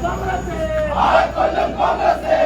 காங்கிரஸ் ஆயிரம் காங்கிரஸ்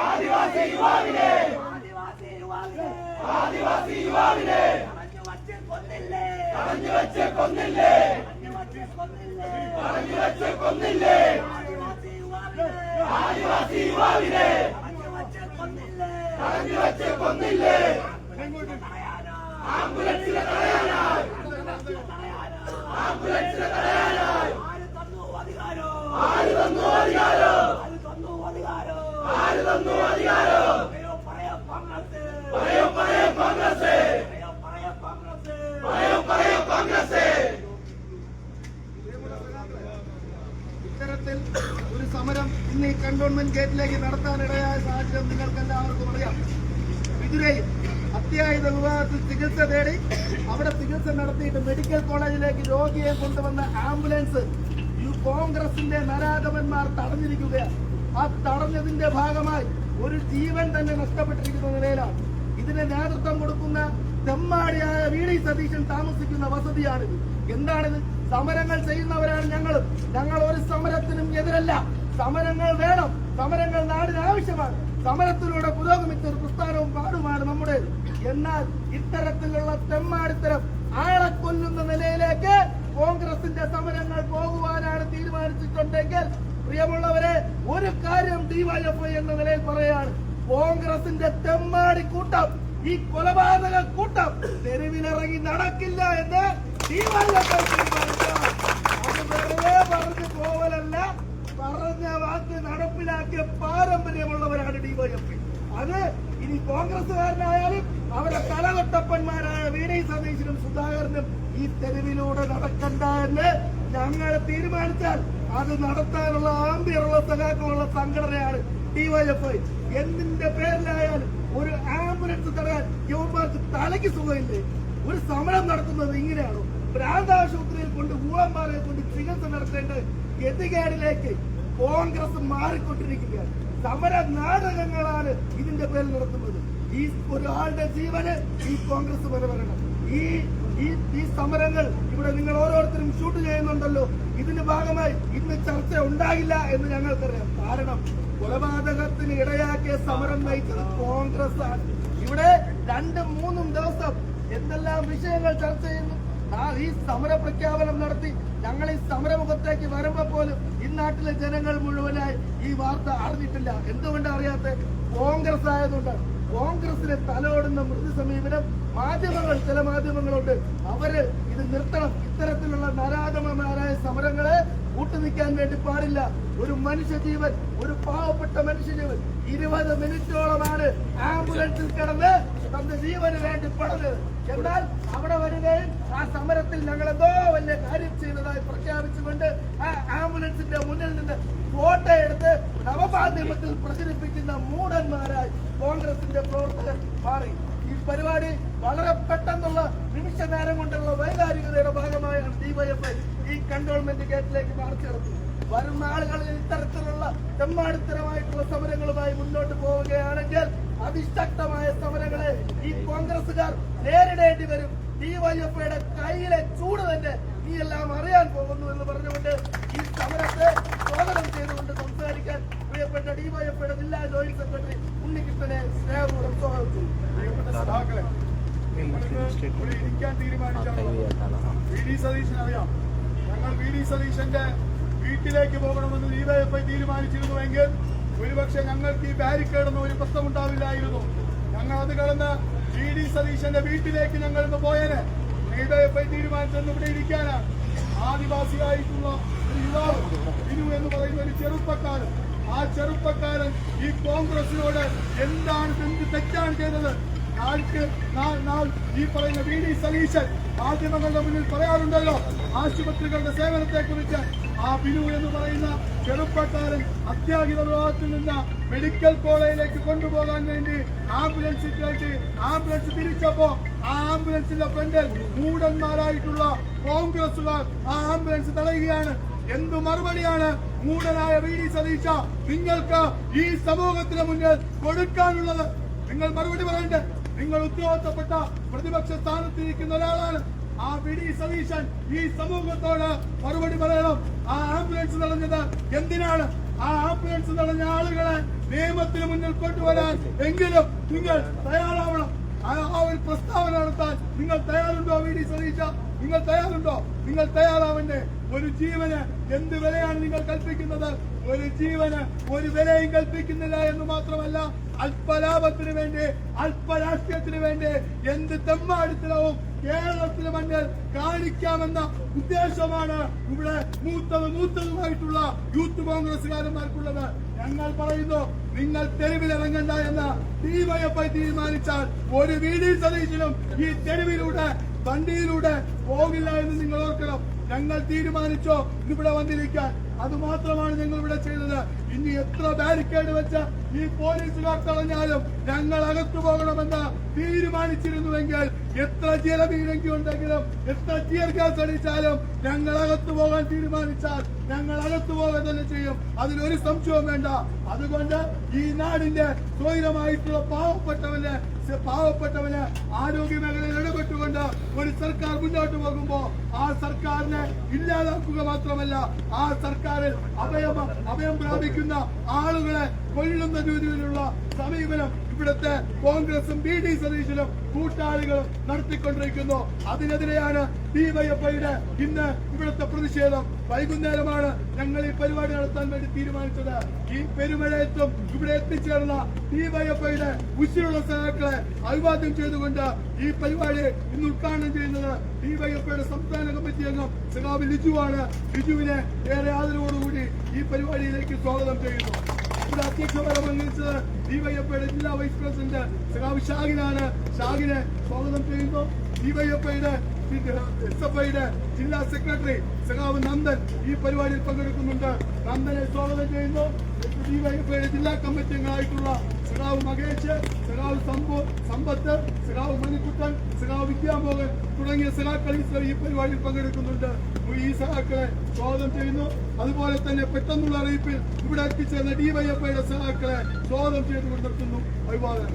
ആദിവാസി യുവാവിനെ ആദിവാസി യുവാവിനെ ആദിവാസി വെച്ച് കൊന്നില്ലേ പറഞ്ഞു വെച്ച് കൊന്നില്ലേ ആദിവാസി യുവാവിനെ ആദിവാസി വെച്ച് കൊന്നില്ലേ ആംബുലൻസിലെ തടയാനായി ഇത്തരത്തിൽ ഒരു സമരം ഇന്ന് ഈ കണ്ടോൺമെന്റ് ഗേറ്റിലേക്ക് നടത്താനിടയായ സാഹചര്യം നിങ്ങൾക്ക് എല്ലാവർക്കും അറിയാം. വിതുരയിൽ അത്യാഹിത വിഭാഗത്തിൽ ചികിത്സ തേടി അവിടെ ചികിത്സ നടത്തിയിട്ട് മെഡിക്കൽ കോളേജിലേക്ക് രോഗിയെ കൊണ്ടുവന്ന ആംബുലൻസ് കോൺഗ്രസിന്റെ നരാധവന്മാർ തടഞ്ഞിരിക്കുകയാണ്. ആ തടഞ്ഞതിന്റെ ഭാഗമായി ഒരു ജീവൻ തന്നെ നഷ്ടപ്പെട്ടിരിക്കുന്ന നിലയിലാണ്. ഇതിന് നേതൃത്വം കൊടുക്കുന്ന തെമ്മാടിയായ വി ഡി സതീശൻ താമസിക്കുന്ന വസതിയാണിത്. എന്താണിത്? സമരങ്ങൾ ചെയ്യുന്നവരാണ് ഞങ്ങൾ ഞങ്ങൾ ഒരു സമരത്തിനും എതിരല്ല. സമരങ്ങൾ വേണം. സമരങ്ങൾ നാടിന് ആവശ്യമാണ്. സമരത്തിലൂടെ പുരോഗമിച്ച ഒരു പ്രസ്ഥാനവും പാടുമാണ് നമ്മുടെ. എന്നാൽ ഇത്തരത്തിലുള്ള തെമ്മാടിത്തരം ആളെ കൊല്ലുന്ന നിലയിലേക്ക് കോൺഗ്രസിന്റെ സമരങ്ങൾ പോകുവാനാണ് തീരുമാനിച്ചിട്ടുണ്ടെങ്കിൽ പ്രിയമുള്ളവരെ ഒരു കാര്യം ഡിവൈഎഫ്ഐ എന്ന നിലയിൽ പറയാണ് കോൺഗ്രസിന്റെ തെമ്മാടി കൂട്ടം ഈ കൊലപാതക കൂട്ടം തെരുവിലിറങ്ങി നടക്കില്ല എന്ന് ഡിവൈഎഫ്ഐ തീരുമാനിച്ചു അത് പറഞ്ഞു പോവലല്ല. പറഞ്ഞ വാക്ക് നടപ്പിലാക്കിയ പാരമ്പര്യമുള്ളവരാണ് ഡിവൈഎഫ്ഐ അത് ഇനി കോൺഗ്രസുകാരനായാലും അവരെ തലകൊട്ടപ്പന്മാരായ വി ഡി സതീശനും സുധാകരനും ഈ തെരുവിലൂടെ നടക്കണ്ട എന്ന് ഞങ്ങൾ തീരുമാനിച്ചാൽ അത് നടത്താനുള്ള ആംബിയറുള്ള സഖാക്കളുള്ള സംഘടനയാണ് ഡിവൈഎഫ്ഐ എന്തിന്റെ പേരിലായാലും ഒരു ആംബുലൻസ് തടയാൻ യുവമാർക്ക് തലയ്ക്ക് സുഖമില്ലേ? ഒരു സമരം നടത്തുന്നത് ഇങ്ങനെയാണോ? പ്രാന്താശുപത്രിയിൽ കൊണ്ട് ഊളംപാറയെ കൊണ്ട് ചികിത്സ നടത്തേണ്ട ഗതികേടിലേക്ക് കോൺഗ്രസ് മാറിക്കൊണ്ടിരിക്കുകയാണ്. സമര നാടകങ്ങളാണ് ഇതിന്റെ പേരിൽ നടത്തുന്നത്. ഈ ഒരാളുടെ ജീവന് ഈ കോൺഗ്രസ് വരവരണം ഈ ഈ ഈ സമരങ്ങൾ ഇവിടെ നിങ്ങൾ ഓരോരുത്തരും ഷൂട്ട് ചെയ്യുന്നുണ്ടല്ലോ. ഇതിന്റെ ഭാഗമായി ഇന്ന് ചർച്ച ഉണ്ടാകില്ല എന്ന് ഞങ്ങൾക്കറിയാം. കാരണം കൊലപാതകത്തിന് ഇടയാക്കിയ സമരം നയിച്ചത് കോൺഗ്രസ് ആണ് ഇവിടെ രണ്ടും മൂന്നും ദിവസം എന്തെല്ലാം വിഷയങ്ങൾ ചർച്ച ചെയ്യുന്നു? ഈ സമര പ്രഖ്യാപനം നടത്തി ഞങ്ങൾ ഈ സമരമുഖത്തേക്ക് വരുമ്പോ പോലും ഈ നാട്ടിലെ ജനങ്ങൾ മുഴുവനായി ഈ വാർത്ത അറിഞ്ഞിട്ടില്ല. എന്തുകൊണ്ട് അറിയാത്ത? കോൺഗ്രസ് ആയതുകൊണ്ട് കോൺഗ്രസിനെ തലോടുന്ന മൃദു സമീപനം മാധ്യമങ്ങൾ ചില മാധ്യമങ്ങളുണ്ട്. അവർ ഇത് നിർത്തണം. ഇത്തരത്തിലുള്ള നരാധമന്മാരായ സമരങ്ങളെ കൂട്ടുനിൽക്കാൻ വേണ്ടി പാടില്ല. ഒരു മനുഷ്യജീവൻ ഒരു പാവപ്പെട്ട മനുഷ്യജീവൻ ഇരുപത് മിനിറ്റോളമാണ് ആംബുലൻസിൽ കിടന്ന് തന്റെ ജീവന് വേണ്ടി പണത്. എന്നാൽ അവിടെ വരികയും ആ സമരത്തിൽ ഞങ്ങൾ എന്തോ വലിയ കാര്യം ചെയ്തതായി പ്രഖ്യാപിച്ചുകൊണ്ട് ആ ആംബുലൻസിന്റെ മുന്നിൽ നിന്ന് ഫോട്ടോ എടുത്ത് നവമാധ്യമത്തിൽ പ്രചരിപ്പിക്കുന്ന മൂടന്മാരായി കോൺഗ്രസിന്റെ പ്രവർത്തകർ മാറി. ഈ പരിപാടി വളരെ പെട്ടെന്നുള്ള നിമിഷ നേരം കൊണ്ടുള്ള വൈകാരികതയുടെ ഭാഗമായാണ് ഡിവൈഎഫ്ഐ ഈ കണ്ടോൺമെന്റ് ഗേറ്റിലേക്ക് മാർച്ച് നടത്തുന്നത്. വരും നാളുകളിൽ ഇത്തരത്തിലുള്ള തെമ്മാടിത്തരമായിട്ടുള്ള സമരങ്ങളുമായി മുന്നോട്ട് പോവുകയാണെങ്കിൽ അതിശക്തമായ സമരങ്ങളെ ഈ കോൺഗ്രസുകാർ നേരിടേണ്ടി വരും. ഡിവൈഎഫ്ഐയുടെ കയ്യിലെ ചൂട് തന്നെ നീ എല്ലാം അറിയാൻ പോകുന്നു എന്ന് പറഞ്ഞുകൊണ്ട് ഈ സമരത്തെ സ്വാഗതം ചെയ്തുകൊണ്ട് സംസാരിക്കാൻ പ്രിയപ്പെട്ട ഡിവൈഎഫ്ഐയുടെ ജില്ലാ ജോയിന്റ് സെക്രട്ടറി ഉണ്ണികൃഷ്ണനെ സ്നേഹപൂർവം സ്വാഗതം പ്രിയപ്പെട്ട സഖാക്കളെ ഇരിക്കാൻ തീരുമാനിച്ചാണ് വി ഡി സതീശൻ അറിയാം. ഞങ്ങൾ വി ഡി സതീശന്റെ വീട്ടിലേക്ക് പോകണമെന്ന് ഡിവൈഎഫ്ഐ തീരുമാനിച്ചിരുന്നുവെങ്കിൽ ഒരുപക്ഷെ ഞങ്ങൾക്ക് ഈ ബാരിക്കേഡൊന്നും ഒരു പ്രശ്നം ഉണ്ടാവില്ലായിരുന്നു ഞങ്ങൾ അത് കടന്ന് ജി ഡി സതീശന്റെ വീട്ടിലേക്ക് ഞങ്ങൾ ഇന്ന് പോയേനെ ഡിവൈഎഫ്ഐ തീരുമാനിച്ചെന്ന് ഇവിടെ ഇരിക്കാനാണ്. ആദിവാസിയായിട്ടുള്ള ഒരു യുവാവ് ബിനു എന്ന് പറയുന്ന ഒരു ചെറുപ്പക്കാരൻ. ആ ചെറുപ്പക്കാരൻ ഈ കോൺഗ്രസിനോട് എന്താണ് എന്ത് തെറ്റാണ് ചെയ്തത്? ഈ പറയുന്ന വി ഡി സതീശൻ മാധ്യമങ്ങളുടെ മുന്നിൽ പറയാറുണ്ടല്ലോ ആശുപത്രികളുടെ സേവനത്തെ കുറിച്ച് ആ ബിനു എന്ന് പറയുന്ന ചെറുപ്പക്കാരൻ അത്യാഹിത വിഭാഗത്തിൽ നിന്ന് മെഡിക്കൽ കോളേജിലേക്ക് കൊണ്ടുപോകാൻ വേണ്ടി ആംബുലൻസിലേക്ക് ആംബുലൻസ് തിരിച്ചപ്പോ ആ ആംബുലൻസിന്റെ ഫ്രണ്ടിൽ മൂടന്മാരായിട്ടുള്ള കോൺഗ്രസുകാർ ആ ആംബുലൻസ് തടയുകയാണ്. എന്തു മറുപടിയാണ് മൂടനായ വി ഡി സതീശ നിങ്ങൾക്ക് ഈ സമൂഹത്തിന് മുന്നിൽ കൊടുക്കാനുള്ളത്? നിങ്ങൾ മറുപടി പറയണ്ടേ? നിങ്ങൾ ഉത്തരവാദിത്തപ്പെട്ട പ്രതിപക്ഷ സ്ഥാനത്തിരിക്കുന്ന ഒരാളാണ്. ആ വി ഡി സതീശൻ ഈ സമൂഹത്തോട് മറുപടി പറയണം. ആ ആംബുലൻസ് തടഞ്ഞത് എന്തിനാണ്? ആ ആംബുലൻസ് തടഞ്ഞ ആളുകളെ നിയമത്തിന് മുന്നിൽ കൊണ്ടുവരാൻ എങ്കിലും നിങ്ങൾ തയ്യാറാവണം. ആ ഒരു പ്രസ്താവന നടത്താൻ നിങ്ങൾ തയ്യാറുണ്ടോ വി ഡി സതീശ? നിങ്ങൾ തയ്യാറുണ്ടോ? നിങ്ങൾ തയ്യാറാവണ്ടേ? ഒരു ജീവന് എന്ത് വിലയാണ് നിങ്ങൾ കൽപ്പിക്കുന്നത്? ഒരു ജീവന് ഒരു വിലയും കൽപ്പിക്കുന്നില്ല എന്ന് മാത്രമല്ല അല്പലാഭത്തിന് വേണ്ടി അല്പരാഷ്ട്രീയത്തിന് വേണ്ടി എന്ത് തെമ്മാടിത്തരവും കേരളത്തിന് മണ്ണിൽ കാണിക്കാമെന്ന ഉദ്ദേശമാണ് ഇവിടെ മൂത്തത് മൂത്തതുമായിട്ടുള്ള യൂത്ത് കോൺഗ്രസുകാരന്മാർക്കുള്ളത് ഞങ്ങൾ പറയുന്നു നിങ്ങൾ തെരുവിലിറങ്ങണ്ട എന്ന് ഡിവൈഎഫ്ഐ തീരുമാനിച്ചാൽ ഒരു വി ഡി സതീശനും ഈ തെരുവിലൂടെ വണ്ടിയിലൂടെ പോകില്ല എന്ന് നിങ്ങൾ ഓർക്കണം. ഞങ്ങൾ തീരുമാനിച്ചോ ഇവിടെ വന്നിരിക്കാൻ. അത് മാത്രമാണ് ഞങ്ങൾ ഇവിടെ ചെയ്തത്. ഇനി എത്ര ബാരിക്കേഡ് വെച്ച ഈ പോലീസുകാർ തടഞ്ഞാലും ഞങ്ങൾ അകത്തു പോകണമെന്ന് തീരുമാനിച്ചിരുന്നുവെങ്കിൽ എത്ര ജലവീരങ്കി ഉണ്ടെങ്കിലും എത്ര ടിയർ ശ്രമിച്ചാലും അകത്തു പോകാൻ തീരുമാനിച്ചാൽ ഞങ്ങൾ അകത്തു പോകാൻ തന്നെ ചെയ്യും. അതിലൊരു സംശയവും വേണ്ട. അതുകൊണ്ട് ഈ നാടിന്റെ സ്വൈരമായിട്ടുള്ള പാവപ്പെട്ടവന് പാവപ്പെട്ടവന് ആരോഗ്യ മേഖലയിൽ ഇടപെട്ടുകൊണ്ട് ഒരു സർക്കാർ മുന്നോട്ട് പോകുമ്പോ ആ സർക്കാരിനെ ഇല്ലാതാക്കുക മാത്രമല്ല ആ സർക്കാരിൽ അഭയം അഭയം പ്രാപിക്കുന്ന ആളുകളെ കൊല്ലുന്ന രീതിയിലുള്ള സമീപനം ഇവിടുത്തെ കോൺഗ്രസും ബി ഡി സതീശനും കൂട്ടാളികളും നടത്തിക്കൊണ്ടിരിക്കുന്നു. അതിനെതിരെയാണ് ഡിവൈഎഫ്ഐയുടെ ഇന്ന് ഇവിടുത്തെ പ്രതിഷേധം. വൈകുന്നേരമാണ് ഞങ്ങൾ ഈ പരിപാടി നടത്താൻ വേണ്ടി തീരുമാനിച്ചത്. ഈ പെരുമഴയത്തും ഇവിടെ എത്തിച്ചേർന്ന ഡിവൈഎഫ്ഐയുടെ ഉച്ചയുള്ള സഹാക്കളെ അഭിവാദ്യം ചെയ്തുകൊണ്ട് ഈ പരിപാടി ഇന്ന് ഉദ്ഘാടനം ചെയ്യുന്നത് ഡിവൈഎഫ്ഐയുടെ സംസ്ഥാന കമ്മിറ്റി അംഗം സഖാവ് ലിജുവാണ്. ലിജുവിനെ ഏറെ ആദരവോടുകൂടി ഈ പരിപാടിയിലേക്ക് സ്വാഗതം ചെയ്യുന്നു. ഇവിടെ അധ്യക്ഷപദം അംഗീകരിച്ചത് ഡിവൈഎഫ്ഐയുടെ ജില്ലാ വൈസ് പ്രസിഡന്റ് സഖാവ് ഷാഹിനാണ്. ഷാഹിനെ സ്വാഗതം ചെയ്യുന്നു. ഡിവൈഎഫ്ഐയുടെ എസ് എഫ് ഐയുടെ ജില്ലാ സെക്രട്ടറി സഖാവ് നന്ദൻ ഈ പരിപാടിയിൽ പങ്കെടുക്കുന്നുണ്ട്. നന്ദനെ സ്വാഗതം ചെയ്യുന്നു. ഡിവൈഎഫ്ഐയുടെ ജില്ലാ കമ്മിറ്റി അംഗമായിട്ടുള്ള സഖാവ് മകേഷ് സഖാവ് സംഭു സമ്പത്ത് സഖാവ് മണിക്കുട്ടൻ സഖാവ് വിദ്യാമോഹൻ തുടങ്ങിയ സഖാക്കൾ ഈ പരിപാടിയിൽ പങ്കെടുക്കുന്നുണ്ട്. ഈ സഖാക്കളെ സ്വാഗതം ചെയ്യുന്നു. അതുപോലെ തന്നെ പെട്ടെന്നുള്ള അറിയിപ്പിൽ ഇവിടെ എത്തിച്ചേർന്ന ഡിവൈഎഫ്ഐയുടെ സഹാക്കളെ സ്വാഗതം ചെയ്തുകൊണ്ട് നിർത്തുന്നു. അഭിവാദനം.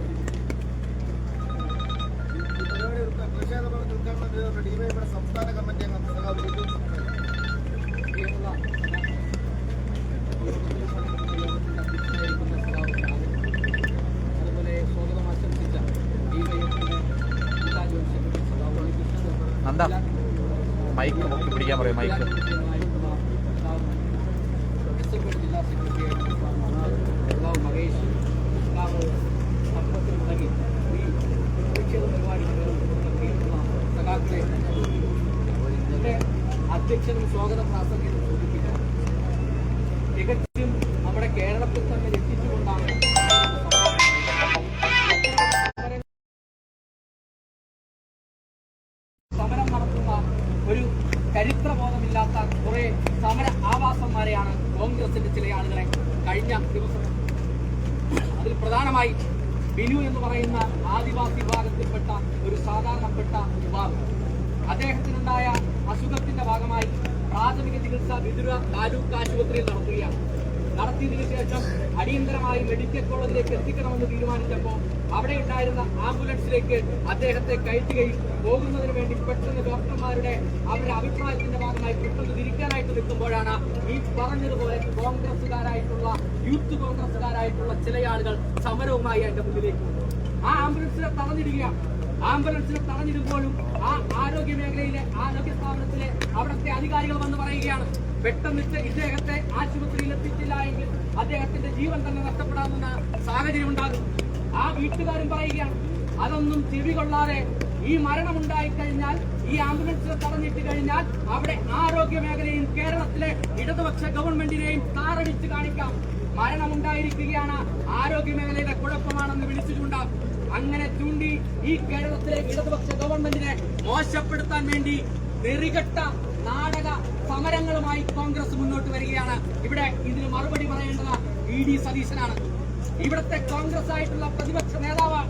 ഡിവൈഎഫ്ഐയുടെ സംസ്ഥാന കമ്മിറ്റി അംഗം അതുപോലെ സ്വാഗതം ആശംസിച്ച ഡിവൈഎഫിന്റെ ജില്ലാ സെക്രട്ടറി നന്ദ. മൈക്ക് പിടിക്കാൻ പറയും മൈക്ക് കഴിഞ്ഞ ദിവസം അതിൽ പ്രധാനമായി ബിനു എന്ന് പറയുന്ന ആദിവാസി വിഭാഗത്തിൽപ്പെട്ട ഒരു സാധാരണപ്പെട്ട വിഭാഗം. അദ്ദേഹത്തിനുണ്ടായ അസുഖത്തിന്റെ ഭാഗമായി പ്രാഥമിക ചികിത്സ വിതുര താലൂക്ക് ആശുപത്രിയിൽ നടത്തുകയാണ്. നടത്തിയതിനു ശേഷം അടിയന്തരമായി മെഡിക്കൽ കോളേജിലേക്ക് എത്തിക്കണമെന്ന് തീരുമാനിച്ചപ്പോൾ അവിടെ ഉണ്ടായിരുന്ന ആംബുലൻസിലേക്ക് അദ്ദേഹത്തെ കയറ്റുകയും പോകുന്നതിന് വേണ്ടി പെട്ടെന്ന് ഡോക്ടർമാരുടെ അവരുടെ അഭിപ്രായത്തിന്റെ ഭാഗമായി പെട്ടെന്ന് തിരിക്കാനായിട്ട് നിൽക്കുമ്പോഴാണ് ഈ പറഞ്ഞതുപോലെ കോൺഗ്രസുകാരായിട്ടുള്ള യൂത്ത് കോൺഗ്രസ്കാരായിട്ടുള്ള ചില ആളുകൾ സമരവുമായി അതിന്റെ മുന്നിലേക്ക് വന്നു. ആ ആംബുലൻസിനെ തടഞ്ഞിടുകയാണ് ആംബുലൻസിനെ തടഞ്ഞിടുമ്പോഴും ആ ആരോഗ്യ മേഖലയിലെ ആരോഗ്യ സ്ഥാപനത്തിലെ അവിടുത്തെ അധികാരികൾ വന്ന് പറയുകയാണ് പെട്ടെന്ന് ഇദ്ദേഹത്തെ ആശുപത്രിയിൽ എത്തിച്ചില്ല എങ്കിൽ അദ്ദേഹത്തിന്റെ ജീവൻ തന്നെ നഷ്ടപ്പെടാവുന്ന സാഹചര്യം ഉണ്ടാകും. ആ വീട്ടുകാരും പറയുകയാണ് അതൊന്നും ചെവി കൊള്ളാതെ ഈ മരണമുണ്ടായി കഴിഞ്ഞാൽ ഈ ആംബുലൻസിനെ തടഞ്ഞിട്ട് കഴിഞ്ഞാൽ അവിടെ ആരോഗ്യ മേഖലയും കേരളത്തിലെ ഇടതുപക്ഷ ഗവൺമെന്റിനെയും താറടിച്ച് കാണിക്കാം. മരണമുണ്ടായിരിക്കുകയാണ്. ആരോഗ്യ മേഖലയുടെ കുഴപ്പമാണെന്ന് വിളിച്ചു ചൂണ്ടാം അങ്ങനെ ചൂണ്ടി ഈ കേരളത്തിലെ ഇടതുപക്ഷ ഗവൺമെന്റിനെ മോശപ്പെടുത്താൻ വേണ്ടി നെറികെട്ട നാടക സമരങ്ങളുമായി കോൺഗ്രസ് മുന്നോട്ട് വരികയാണ്. ഇവിടെ ഇതിന് മറുപടി പറയേണ്ടത് ഇ ഡി സതീശനാണ്. ഇവിടുത്തെ കോൺഗ്രസ് ആയിട്ടുള്ള പ്രതിപക്ഷ നേതാവ്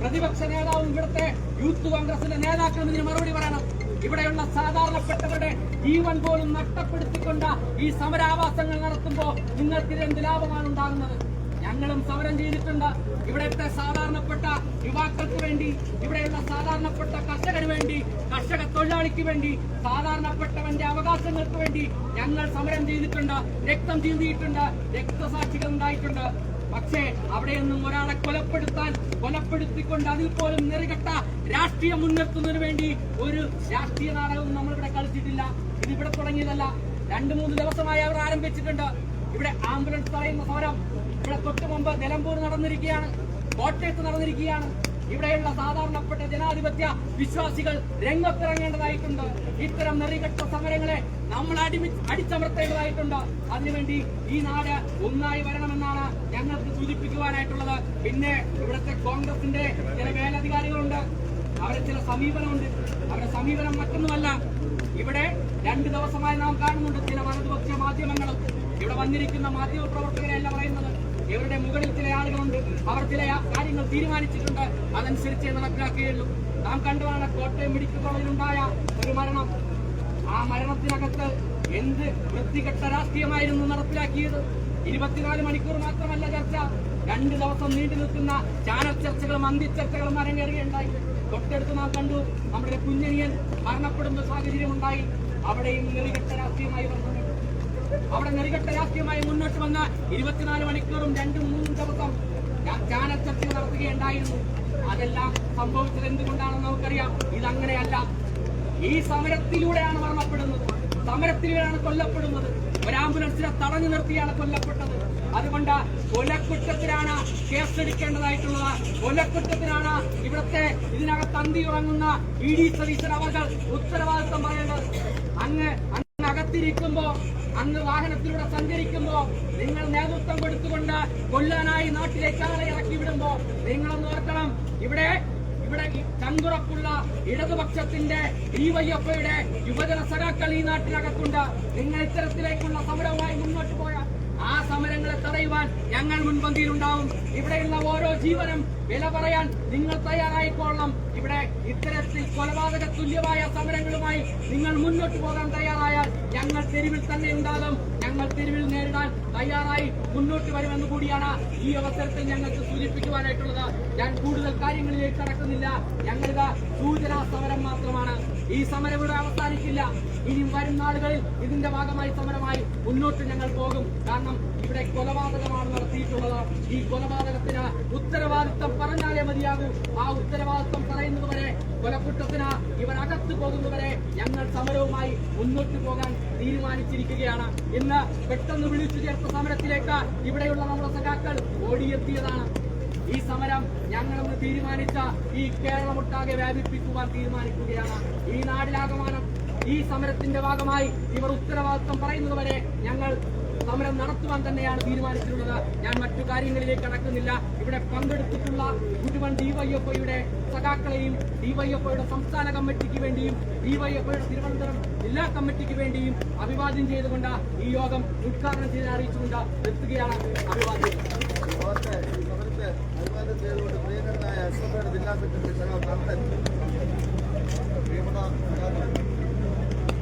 പ്രതിപക്ഷ നേതാവും ഇവിടുത്തെ യൂത്ത് കോൺഗ്രസിന്റെ നേതാക്കളും ഇതിന് മറുപടി പറയണം. ഇവിടെയുള്ള സാധാരണപ്പെട്ടവരുടെ ജീവൻ പോലും നഷ്ടപ്പെടുത്തിക്കൊണ്ട് ഈ സമരാവാസങ്ങൾ നടത്തുമ്പോൾ നിങ്ങൾക്ക് എന്ത് ലാഭമാണ് ഉണ്ടാകുന്നത്? ഞങ്ങളും സമരം ചെയ്തിട്ടുണ്ട്. ഇവിടുത്തെ സാധാരണപ്പെട്ട യുവാക്കൾക്ക് വേണ്ടി ഇവിടെയുള്ള സാധാരണപ്പെട്ട കർഷകന് വേണ്ടി കർഷക തൊഴിലാളിക്ക് വേണ്ടി സാധാരണപ്പെട്ടവന്റെ അവകാശങ്ങൾക്ക് വേണ്ടി ഞങ്ങൾ സമരം ചെയ്തിട്ടുണ്ട് രക്തം ചിന്തിയിട്ടുണ്ട് രക്തസാക്ഷികൾ ഉണ്ടായിട്ടുണ്ട്. പക്ഷേ അവിടെയൊന്നും ഒരാളെ കൊലപ്പെടുത്താൻ കൊലപ്പെടുത്തിക്കൊണ്ട് അതിൽ പോലും നിറകെട്ട രാഷ്ട്രീയം മുൻനിർത്തുന്നതിന് വേണ്ടി ഒരു രാഷ്ട്രീയ നാടകവും നമ്മളിവിടെ കളിച്ചിട്ടില്ല. ഇത് ഇവിടെ തുടങ്ങിയതല്ല. രണ്ടു മൂന്ന് ദിവസമായി അവർ ആരംഭിച്ചിട്ടുണ്ട്. ഇവിടെ ആംബുലൻസ് തടയുന്ന സമരം. ഇവിടെ തൊട്ടു മുമ്പ് നിലമ്പൂർ നടന്നിരിക്കുകയാണ്. കോട്ടയത്ത് നടന്നിരിക്കുകയാണ്. ഇവിടെയുള്ള സാധാരണപ്പെട്ട ജനാധിപത്യ വിശ്വാസികൾ രംഗത്തിറങ്ങേണ്ടതായിട്ടുണ്ട്. ഇത്തരം നെറികെട്ട സമരങ്ങളെ നമ്മൾ അടിമി അടിച്ചമർത്തേണ്ടതായിട്ടുണ്ട്. അതിനുവേണ്ടി ഈ നാട് ഒന്നായി വരണമെന്നാണ് ഞങ്ങൾക്ക് സൂചിപ്പിക്കുവാനായിട്ടുള്ളത്. പിന്നെ ഇവിടുത്തെ കോൺഗ്രസിന്റെ ചില മേലധികാരികളുണ്ട്. അവരെ ചില സമീപനമുണ്ട്. അവരുടെ സമീപനം മറ്റൊന്നുമല്ല. ഇവിടെ രണ്ട് ദിവസമായി നാം കാണുന്നുണ്ട് ചില വലതുപക്ഷ മാധ്യമങ്ങളും ഇവിടെ വന്നിരിക്കുന്ന മാധ്യമ പ്രവർത്തകരെയല്ല പറയുന്നത്. ഇവരുടെ മുകളിൽ ചില ആളുകളുണ്ട്. അവർ ചില കാര്യങ്ങൾ തീരുമാനിച്ചിട്ടുണ്ട്. അതനുസരിച്ച് നടപ്പിലാക്കുകയുള്ളൂ. നാം കണ്ടതാണ് കോട്ടയം മെഡിക്കൽ കോളേജിലുണ്ടായ ഒരു മരണം. ആ മരണത്തിനകത്ത് എന്ത് വൃത്തികെട്ട രാഷ്ട്രീയമായിരുന്നു നടപ്പിലാക്കിയത്? ഇരുപത്തിനാല് മണിക്കൂർ മാത്രമല്ല ചർച്ച. രണ്ട് ദിവസം നീണ്ടു നിൽക്കുന്ന ചാനൽ ചർച്ചകളും അന്തിച്ചർച്ചകളും അരങ്ങേറുകയുണ്ടായി തൊട്ടടുത്ത് നാം കണ്ടു നമ്മുടെ കുഞ്ഞനിയൻ മരണപ്പെടുന്ന സാഹചര്യമുണ്ടായി. അവിടെയും നെറികെട്ട രാഷ്ട്രീയമായി വന്നു. അവിടെ നെറികെട്ട രാഷ്ട്രീയമായി മുന്നോട്ട് വന്ന ഇരുപത്തിനാല് മണിക്കൂറും രണ്ടും മൂന്നും ദിവസം ധ്യാന ചർച്ച നടത്തുകയുണ്ടായിരുന്നു. അതെല്ലാം സംഭവിച്ചത് എന്തുകൊണ്ടാണെന്ന് നമുക്കറിയാം. ഇതങ്ങനെയല്ല. ഈ സമരത്തിലൂടെയാണ് മരണപ്പെടുന്നത്. സമരത്തിലൂടെയാണ് കൊല്ലപ്പെടുന്നത്. ഒരു ആംബുലൻസിനെ തടഞ്ഞു നിർത്തിയാണ് കൊല്ലപ്പെട്ടത്. അതുകൊണ്ട് കൊലക്കുറ്റത്തിനാണ് കേസെടുക്കേണ്ടതായിട്ടുള്ളത്. കൊലക്കുറ്റത്തിനാണ് ഇവിടുത്തെ ഇതിനകത്ത് തന്തി ഉറങ്ങുന്ന ഇ ഡി സതീശൻ അവർ ഉത്തരവാദിത്വം പറയേണ്ടത്. അങ്ങ് അങ്ങ് അകത്തിരിക്കുമ്പോ അങ്ങ് വാഹനത്തിലൂടെ സഞ്ചരിക്കുമ്പോ നിങ്ങൾ നേതൃത്വം കൊടുത്തുകൊണ്ട് കൊല്ലാനായി നാട്ടിലേക്ക് ആളെ ഇറക്കി വിടുമ്പോ നിങ്ങളൊന്ന് ഓർക്കണം. ഇവിടെ ഇവിടെ ചങ്കുറപ്പുള്ള ഇടതുപക്ഷത്തിന്റെ ഡിവൈഎഫ്ഐയുടെ യുവജന സഖാക്കൾ ഈ നാട്ടിനകത്തുണ്ട്. നിങ്ങൾ ഇത്തരത്തിലേക്കുള്ള സമരവുമായി മുന്നോട്ട് സമരങ്ങളെ തടയുവാൻ ഞങ്ങൾ മുൻപന്തിയിലുണ്ടാവും. ഇവിടെയുള്ള ഓരോ ജീവനും വില പറയാൻ നിങ്ങൾ തയ്യാറായിക്കൊള്ളണം. ഇവിടെ ഇത്തരത്തിൽ കൊലപാതക തുല്യമായ സമരങ്ങളുമായി നിങ്ങൾ മുന്നോട്ട് പോകാൻ തയ്യാറായാൽ ഞങ്ങൾ തെരുവിൽ തന്നെ ഉണ്ടാകും. ഞങ്ങൾ തെരുവിൽ നേരിടാൻ തയ്യാറായി മുന്നോട്ട് വരുമെന്ന് കൂടിയാണ് ഈ അവസരത്തിൽ ഞങ്ങൾക്ക് സൂചിപ്പിക്കുവാനായിട്ടുള്ളത്. ഞാൻ കൂടുതൽ കാര്യങ്ങളിലേക്ക് കടക്കുന്നില്ല. ഞങ്ങളുടെ സൂചനാ സമരം മാത്രമാണ്. ഈ സമരം ഇവിടെ അവസാനിക്കില്ല. ഇനി വരും നാളുകളിൽ ഇതിന്റെ ഭാഗമായി സമരമായി മുന്നോട്ട് ഞങ്ങൾ പോകും. കാരണം ഇവിടെ കൊലപാതകമാണ് നടത്തിയിട്ടുള്ളത്. ഈ കൊലപാതകത്തിന് ഉത്തരവാദിത്തം പറഞ്ഞാലേ മതിയാകൂ. ആ ഉത്തരവാദിത്തം പറയുന്നതുവരെ കൊലക്കുറ്റത്തിന് ഇവർ അകത്തു പോകുന്നവരെ ഞങ്ങൾ സമരവുമായി മുന്നോട്ട് പോകാൻ തീരുമാനിച്ചിരിക്കുകയാണ്. ഇന്ന് പെട്ടെന്ന് വിളിച്ചു ചേർത്ത സമരത്തിലേക്ക് ഇവിടെയുള്ള നമ്മുടെ സഖാക്കൾ ഓടിയെത്തിയതാണ്. ഈ സമരം ഞങ്ങളൊന്ന് തീരുമാനിച്ച ഈ കേരളമൊട്ടാകെ വ്യാപിപ്പിക്കുവാൻ തീരുമാനിക്കുകയാണ്. ഈ നാടിലാകമാനം ഈ സമരത്തിന്റെ ഭാഗമായി ഇവർ ഉത്തരവാദിത്വം പറയുന്നത് വരെ ഞങ്ങൾ സമരം നടത്തുവാൻ തന്നെയാണ് തീരുമാനിച്ചിട്ടുള്ളത്. ഞാൻ മറ്റു കാര്യങ്ങളിലേക്ക് കടക്കുന്നില്ല. ഇവിടെ പങ്കെടുത്തിട്ടുള്ള മുഴുവൻ ഡിവൈഎഫ്ഐയുടെ സഖാക്കളെയും ഡിവൈഎഫ്ഐയുടെ സംസ്ഥാന കമ്മിറ്റിക്ക് വേണ്ടിയും ഡിവൈഎഫ്ഐയുടെ തിരുവനന്തപുരം ജില്ലാ കമ്മിറ്റിക്ക് വേണ്ടിയും അഭിവാദ്യം ചെയ്തുകൊണ്ട് ഈ യോഗം ഉദ്ഘാടനം ചെയ്ത് അറിയിച്ചുകൊണ്ട് എത്തുകയാണ് അഭിവാദ്യം. ജില്ലാ സെക്രട്ടറി സഖാക്കളെ,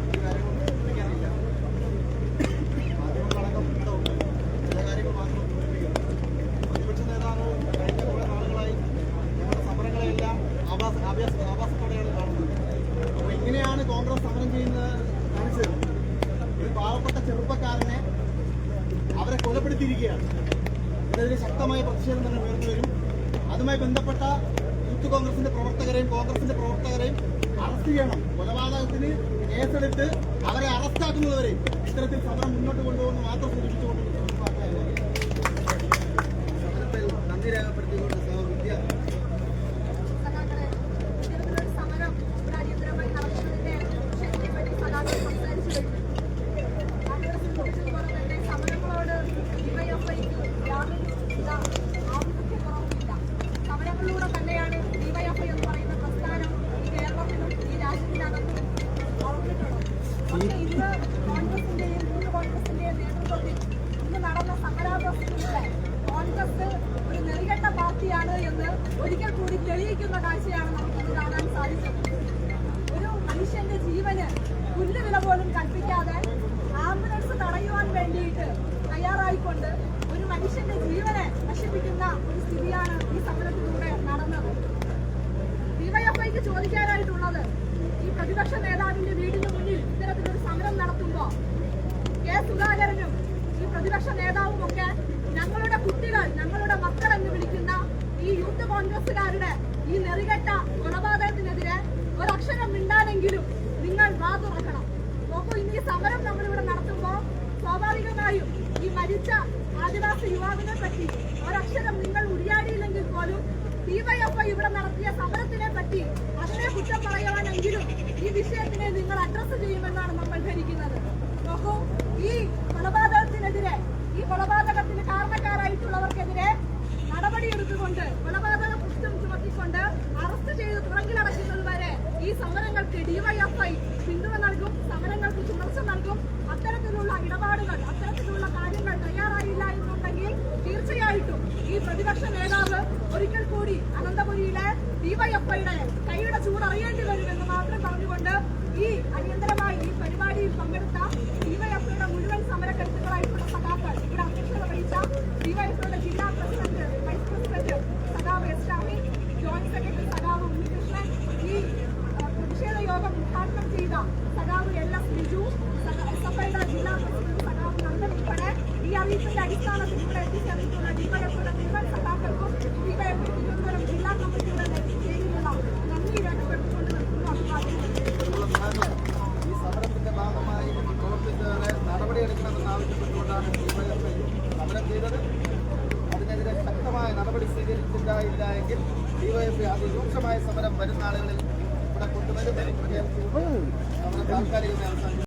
ഒരു കാര്യങ്ങളും സൂചിപ്പിക്കാനില്ല. മാധ്യമങ്ങളടക്കം ഇവിടെ ഉണ്ട്. ചില കാര്യങ്ങൾ മാത്രം സൂചിപ്പിക്കുന്നു. പ്രതിപക്ഷ നേതാവ് കഴിഞ്ഞ കുറെ നാളുകളായി ഞങ്ങളുടെ സമരങ്ങളെല്ലാം ആഭാസ ആഭാസ ആഭാസത്തോടെയാണ് കാണുന്നത് അപ്പോൾ ഇങ്ങനെയാണ് കോൺഗ്രസ് സമരം ചെയ്യുന്നത് കാണിച്ചത് ഒരു പാവപ്പെട്ട ചെറുപ്പക്കാരനെ അവരെ കൊലപ്പെടുത്തിയിരിക്കുകയാണ് ഇതിനെതിരെ ശക്തമായ പ്രതിഷേധം തന്നെ ഉയർന്നു വരും അതുമായി ബന്ധപ്പെട്ട യൂത്ത് കോൺഗ്രസിന്റെ പ്രവർത്തകരെയും കോൺഗ്രസിന്റെ പ്രവർത്തകരെയും അറസ്റ്റ് ചെയ്യണം കൊലപാതകത്തിന് കേസെടുത്ത് അവരെ അറസ്റ്റാക്കുന്നതുവരെ ഇത്തരത്തിൽ സമരം മുന്നോട്ട് കൊണ്ടുപോകുന്ന മാത്രം സൂചിപ്പിച്ചുകൊണ്ട്